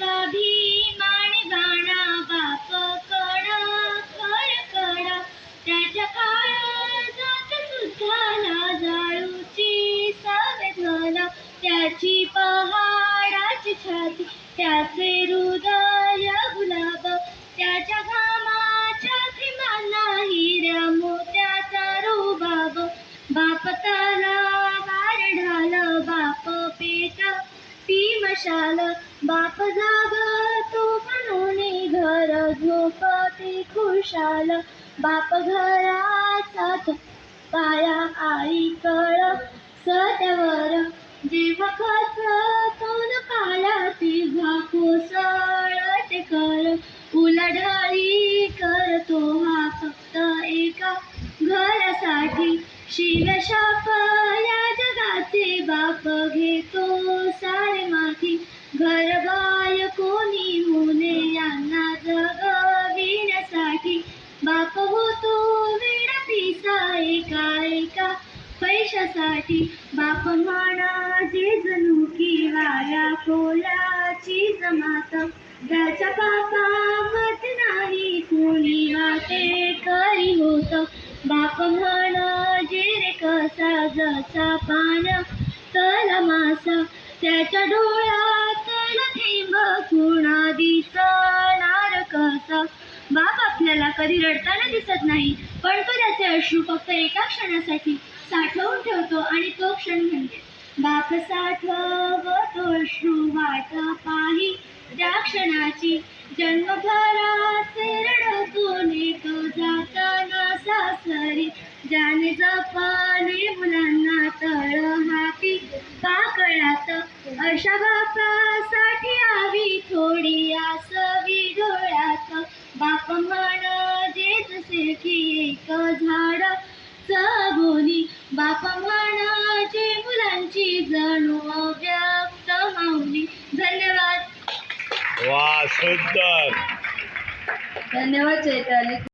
स्वाभिमान बाप कडा खर कडा त्याच्या काळात जात सुद्धा जाळूची सावेदना त्याची पहाडाची छाती त्याचे हृदय गुलाब कशाल बाप जाग तू म्हणून घर झोपते खुशाल. बाप घराचा तो पाया आई कळ सत्यावर जेव्हा खचतून पाया तिघा कोसळते कर. उलाढाली करतो हा फक्त एका घरासाठी. शिवशाप या जगाचे बाप घेतो देशासाठी बाप म्हणा जे जणू की वाऱ्या कोलाची जमात. ज्याच्या बापामत नाही कोणी वाटे करी होत. बाप म्हणा जे रे कसा जसा पान तल मासा. त्याच्या डोळ्यात थेंब कुणा दिसणार कधी रडताना दिसत नाही पण तो त्याचे अश्रू फक्त एका क्षणासाठी साठवून ठेवतो आणि तो क्षण म्हणजे बाप साठवतो अश्रू वाट पाही त्या क्षणाची जन्मभराचे रडतून नेतो जाताना सासरी ज्याने जपाने मुलांना तळ हाती पाकळात अशा बापासाठी आवी थोडी आसवी. की एक झाड. चबोली बाप म्हणजे मुलांची जणू अव्यक्त माऊली. धन्यवाद. वा सुंदर. धन्यवाद चैताली.